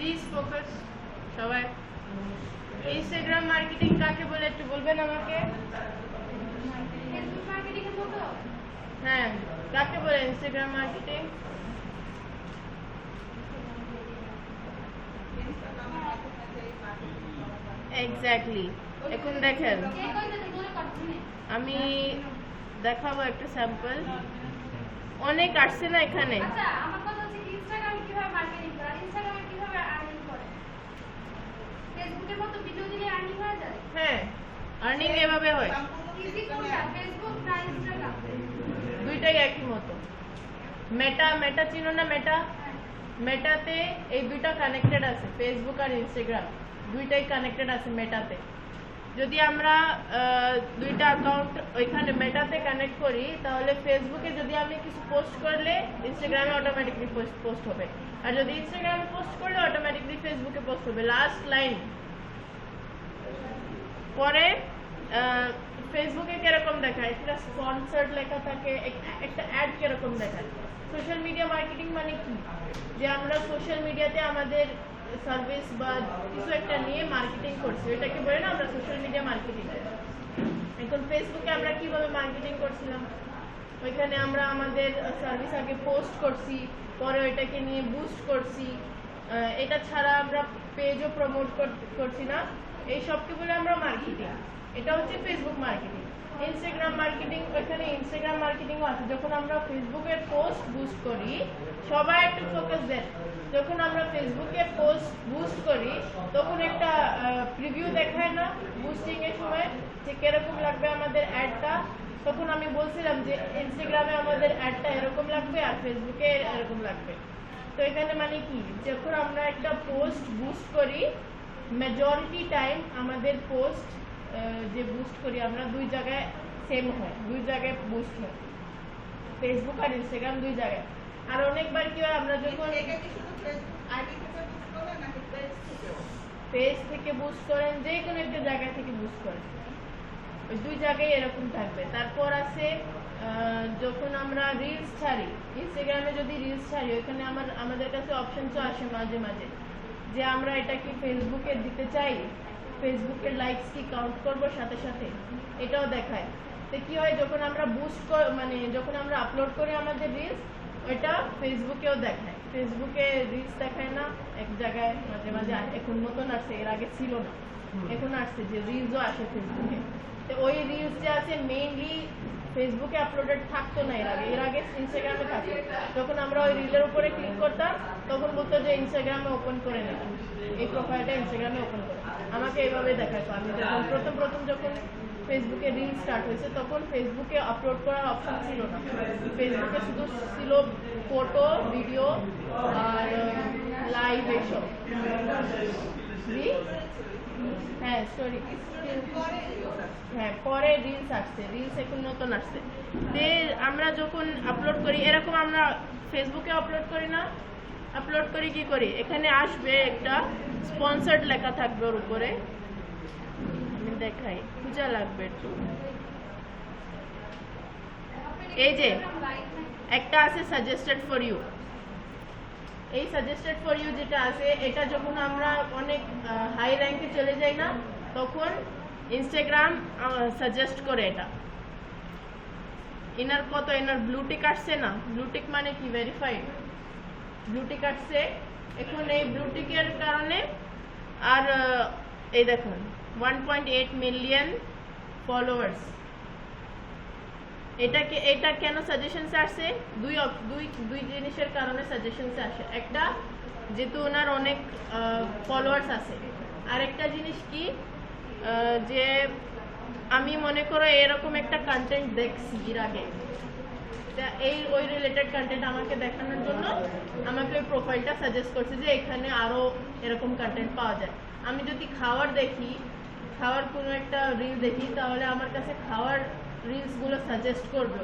Please focus সবাই। Instagram marketing কাকে বলে একটু বলবেন আমাকে? ফেসবুক মার্কেটিং এর মতো হ্যাঁ কাকে বলে ইনস্টাগ্রাম মার্কেটিং এক্স্যাক্টলি এখন দেখেন আমি দেখাবো একটা স্যাম্পল অনেক আসছে না এখানে আচ্ছা আমার কথা হচ্ছে ইনস্টাগ্রামে কীভাবে মার্কেটিং করা ইনস্টাগ্রামে কীভাবে আর্নিং করে ফেসবুকের মতো ভিডিও দিলে আর্নিং হয়ে যায়? হ্যাঁ আর্নিং এভাবে হয়। ফেসবুক না ইনস্টাগ্রাম দুইটাই একই মতো। মেটা মেটা চিনো না মেটা মেটাতে এই দুইটা কানেক্টেড আছে ফেসবুক আর ইনস্টাগ্রাম দুইটাই কানেক্টেড আছে মেটাতে যদি আমরা দুইটা অ্যাকাউন্ট ওইখানে মেটাতে কানেক্ট করি তাহলে ফেসবুকে যদি আমি কিছু পোস্ট করলে ইনস্টাগ্রামে অটোমেটিকলি পোস্ট হবে। আর যদি ইনস্টাগ্রামে পোস্ট করলে অটোমেটিকলি ফেসবুকে পোস্ট হবে। লাস্ট লাইন পরে ফেসবুকে কীরকম দেখায়? একটা স্পন্সর্ড লেখা থাকে, এক- একটা অ্যাড কীরকম দেখায়? সোশ্যাল মিডিয়া মার্কেটিং মানে কি? যে আমরা সোশ্যাল মিডিয়াতে আমাদের সার্ভিস বা কিছু একটা নিয়ে মার্কেটিং করছি। এটাকে বলে না আমরা সোশ্যাল মিডিয়া মার্কেটিং এখন ফেসবুকে আমরা কীভাবে মার্কেটিং করছিলাম? ওইখানে আমরা আমাদের সার্ভিস আগে পোস্ট করছি, পরে ওইটাকে নিয়ে বুস্ট করছি। এটা ছাড়া আমরা পেজও প্রমোট করছি না। এই সবকে বলে আমরা মার্কেটিং এটা হচ্ছে ফেসবুক মার্কেটিং ইনস্টাগ্রাম মার্কেটিং এখানে ইনস্টাগ্রাম মার্কেটিংও আছে। যখন আমরা ফেসবুকে পোস্ট বুস্ট করি, সবাই একটু ফোকাস দেন যখন আমরা ফেসবুকে পোস্ট বুস্ট করি, তখন একটা প্রিভিউ দেখায় না বুস্টিং এর সময় যে কীরকম লাগবে আমাদের অ্যাডটা তখন আমি বলছিলাম যে ইনস্টাগ্রামে আমাদের অ্যাডটা এরকম লাগবে আর ফেসবুকে এরকম লাগবে। তো এখানে মানে কি? যখন আমরা একটা পোস্ট বুস্ট করি মেজরিটি টাইম আমাদের পোস্ট যে বুস্ট করি আমরা দুই জায়গায় সেম হয় দুই জায়গায় বুস্ট হয়। ফেসবুক আর ইনস্টাগ্রাম দুই জায়গায়। আর অনেকবার কি হয় আমরা যখন পেজ থেকে বুস্ট করেন যে কোনো একটা জায়গা থেকে বুস্ট করেন। ওই দুই জায়গায় এরকম থাকবে। তারপর আছে যখন আমরা রিলস ছাড়ি ইনস্টাগ্রামে যদি রিলস ছাড়ি ওখানে আমার আমাদের কাছে অপশন তো আসে মাঝে মাঝে। যে আমরা এটা কি ফেসবুকে দিতে চাই ফেসবুকের লাইকস কি কাউন্ট করব সাথে সাথে এটাও দেখায়। তো কি হয় যখন আমরা বুস্ট মানে যখন আমরা আপলোড করি আমাদের রিলস ওইটা ফেসবুকেও দেখায়। ফেসবুকে রিলস দেখায় না এক জায়গায় মাঝে মাঝে এখন নতুন আসছে এর আগে ছিল না। এখন আসছে যে রিলসও আসে ফেসবুকে তো ওই রিলস যে আছে মেইনলি ফেসবুকে আপলোডেড থাকতো না এর আগে। এর আগে ইনস্টাগ্রামে থাকতো। যখন আমরা ওই রিলের উপরে ক্লিক করতাম, তখন বলতো যে ইনস্টাগ্রামে ওপেন করে নেব এই প্রোফাইলটা ইনস্টাগ্রামে ওপেন করে। আমাকে এইভাবে দেখাতো। আমি যখন প্রথম প্রথম যখন ফেসবুকে রিল স্টার্ট হয়েছে, তখন ফেসবুকে আপলোড করার অপশন ছিল না। ফেসবুকে শুধু ছিল ফটো ভিডিও আর লাইভ এইসব? হ্যাঁ স্টোরি হ্যাঁ পরে রিলস আসছে রিলস এখন নতুন আসছে। তে আমরা যখন আপলোড করি, এরকম আমরা ফেসবুকে আপলোড করি না। আপলোড করি কি করি? এখানে আসবে একটা স্পন্সার্ড লেখা থাকবে ওর উপরে। আমি দেখাই, পূজা লাগবে একটু। এই যে, একটা আছে সাজেস্টেড ফর ইউ এই সাজেস্টেড ফর ইউ যেটা আছে, এটা যখন আমরা অনেক হাই র্যাঙ্কে চলে যাই না, তখন ইনস্টাগ্রাম সাজেস্ট করে এটা। এনার কত? এনার ব্লুটিক আসছে না? ব্লুটিক মানে কি? ভেরিফাইড ব্লুটিক আসছে। এখন এই ব্লুটিকের কারণে আর এই দেখুন one point eight million followers এটাকে, এটা কেন সাজেশনসে আসে? দুই দুই দুই জিনিসের কারণে সাজেশনসে আসে। একটা, যেহেতু ওনার অনেক ফলোয়ার্স আছে। আর একটা জিনিস কি? যে আমি মনে করো এরকম একটা কন্টেন্ট দেখছি এর আগে। এই, ওই রিলেটেড কন্টেন্ট আমাকে দেখানোর জন্য আমাকে ওই প্রোফাইলটা সাজেস্ট করছে যে এখানে আরও এরকম কন্টেন্ট পাওয়া যায়। আমি যদি খাওয়ার দেখি, খাওয়ার কোনো একটা রিল দেখি, তাহলে আমার কাছে খাওয়ার রিলসগুলো সাজেস্ট করবে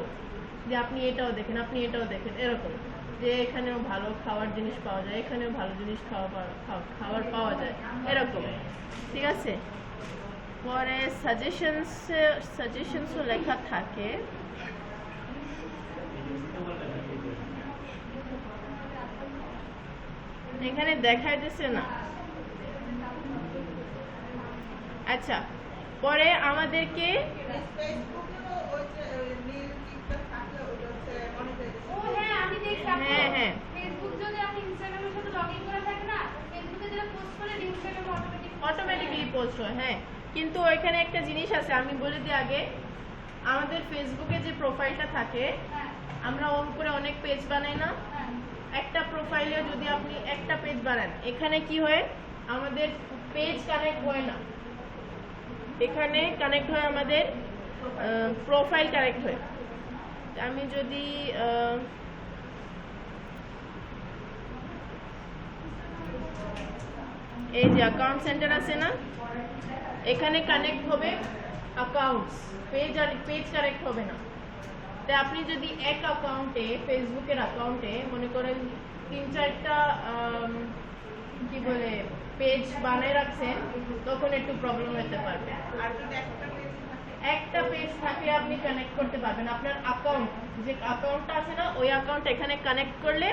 যে আপনি এটাও দেখেন, আপনি এটাও দেখেন, এরকম। যে এখানেও ভালো খাওয়ার জিনিস পাওয়া যায়, এখানেও ভালো জিনিস খাওয়া খাবার পাওয়া যায়, এরকম। ঠিক আছে? পরে সাজেশনস সাজেশনসও লেখা থাকে। এখানে দেখাই দিচ্ছে না। আচ্ছা পরে আমাদেরকে ও হ্যাঁ আমি দেখছি আপু। হ্যাঁ, হ্যাঁ। ফেসবুক যদি আপনি ইনস্টাগ্রামের সাথে লগইন করা থাকে না ফেসবুকে যেটা পোস্ট করে ইনস্টাগ্রামে অটোমেটিক পোস্ট হয়। কিন্তু ওইখানে একটা জিনিস আছে, আমি বলে দিই আগে। আমাদের ফেসবুকে যে প্রোফাইলটা থাকে, আমরা ওর উপরে অনেক পেজ বানাই না। একটা প্রোফাইলে যদি আপনি একটা পেজ বানান, এখানে কি হয়? আমাদের পেজ কানেক্ট হয় না। এখানে কানেক্ট হয় আমাদের প্রোফাইল কানেক্ট হয়। আমি যদি এই যে অ্যাকাউন্ট সেন্টার আছে না এখানে কানেক্ট হবে অ্যাকাউন্টস পেজ আর পেজ কানেক্ট হবে না। তা আপনি যদি এক অ্যাকাউন্টে ফেসবুকের অ্যাকাউন্টে মনে করেন তিন চারটা কি বলে পেজ বানায় রাখছেন তখন একটু প্রবলেম হতে পারবে। একটা পেজ থাকলে আপনি কানেক্ট করতে পারবেন। আপনার অ্যাকাউন্ট যে অ্যাকাউন্টটা আছে না ওই অ্যাকাউন্ট এখানে কানেক্ট করলে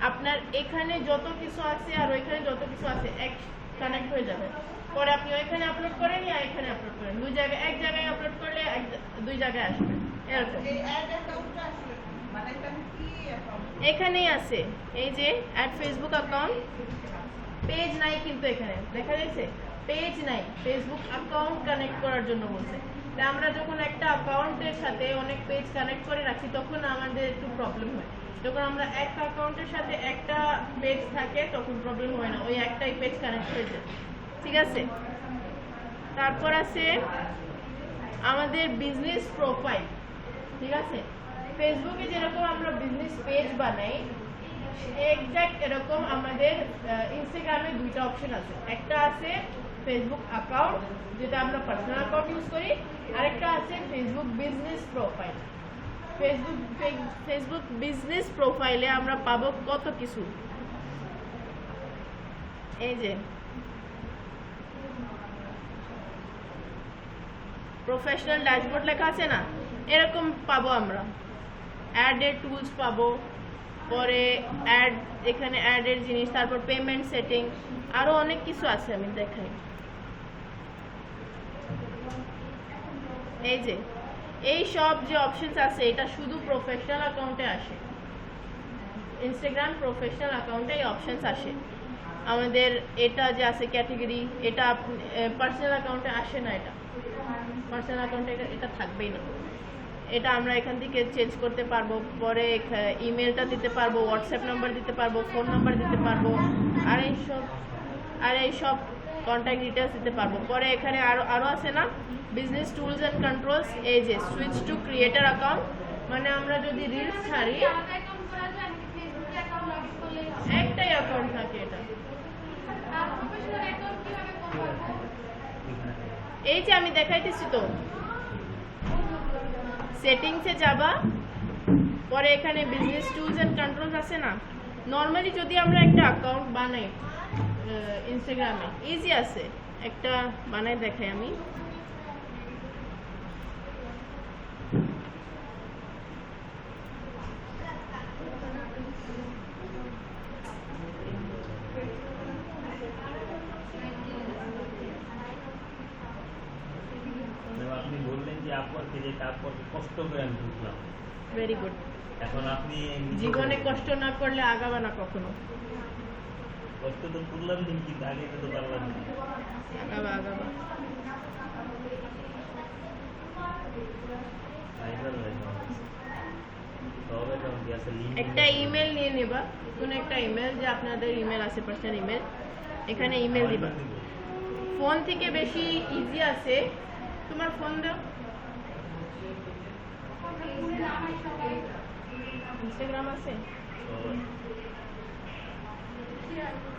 আপনার এখানে যত কিছু আছে আর ওইখানে যত কিছু আছে এক কানেক্ট হয়ে যাবে। পরে আপনি ওইখানে আপলোড করেন আর এখানে আপলোড করেন। দুই জায়গায় এক জায়গায় আপলোড করলে এক দুই জায়গায় আসবে। এরকম। এখানেই আছে। এই যে অ্যাড ফেসবুক অ্যাকাউন্ট পেজ নাই কিন্তু এখানে। দেখা যাচ্ছে? পেজ নাই। ফেসবুক অ্যাকাউন্ট কানেক্ট করার জন্য বলছে। আমরা যখন একটা অ্যাকাউন্টের সাথে অনেক পেজ কানেক্ট করে রাখি তখন আমাদের একটু প্রবলেম হয়। যখন আমরা এক অ্যাকাউন্টের সাথে একটা পেজ থাকে, তখন প্রবলেম হয় না। ওই একটাই পেজ কানেক্ট হয়ে যায়। ঠিক আছে? তারপর আছে আমাদের বিজনেস প্রোফাইল ঠিক আছে? ফেসবুকে যেরকম আমরা বিজনেস পেজ বানাই এক্স্যাক্ট এরকম আমাদের ইনস্টাগ্রামে দুইটা অপশন আছে। একটা আছে ফেসবুক অ্যাকাউন্ট যেটা আমরা পার্সোনাল অ্যাকাউন্ট ইউজ করি, আরেকটা আছে Facebook business profile Facebook Facebook business প্রোফাইলে আমরা পাবো কত কিছু? এই যে প্রফেশনাল ড্যাশবোর্ড লেখা আছে না? এরকম পাবো আমরা। অ্যাডের টুলস পাবো, পরে অ্যাড এখানে অ্যাডের জিনিস, তারপর পেমেন্ট সেটিং আরও অনেক কিছু আছে আমি দেখাই। এই যে, এই সব যে অপশনস আছে, এটা শুধু প্রফেশনাল অ্যাকাউন্টে আসে। ইনস্টাগ্রাম প্রফেশনাল অ্যাকাউন্টে এই অপশনস আসে। আমাদের এটা যে আছে ক্যাটেগরি এটা পার্সোনাল অ্যাকাউন্টে আসে না এটা। পার্সোনাল অ্যাকাউন্টে এটা থাকবেই না। এটা আমরা এখান থেকে চেঞ্জ করতে পারব, পরে ইমেলটা দিতে পারব হোয়াটসঅ্যাপ নাম্বার দিতে পারব ফোন নাম্বার দিতে পারব, আর এই সব আর এই সব কন্ট্যাক্ট ডিটেলস দিতে পারব। পরে এখানে আরও আরও আছে না? বিজনেস টুলস অ্যান্ড কন্ট্রোলস এই যে সুইচ টু ক্রিয়েটার অ্যাকাউন্ট মানে আমরা যদি রিলস ছাড়ি, একটাই অ্যাকাউন্ট থাকে এটা। এই যে আমি দেখাইতেছি তো। সেটিংসে যাবা। পরে এখানে বিজনেস টুলস অ্যান্ড কন্ট্রোলস আছে না? নর্মালি যদি আমরা একটা অ্যাকাউন্ট বানাই ইনস্টাগ্রামে ইজি আছে। একটা বানাই দেখাই আমি। আপনি বললেন যে আপরকে কষ্ট করে আমি ভেরি গুড এখন আপনি জীবনে কষ্ট না করলে আগাবা না কখনো। কষ্ট তো করলাম কিন্তু আগে তো পারলাম না। একটা ইমেল নিয়ে নেবা। কোন একটা ইমেল যে আপনাদের ইমেল আছে পার্সোনাল ইমেল এখানে ইমেল দিবা। ফোন থেকে বেশি ইজি আছে। তোমার ফোন দাও। ইনস্টাগ্রাম আছে? সবাই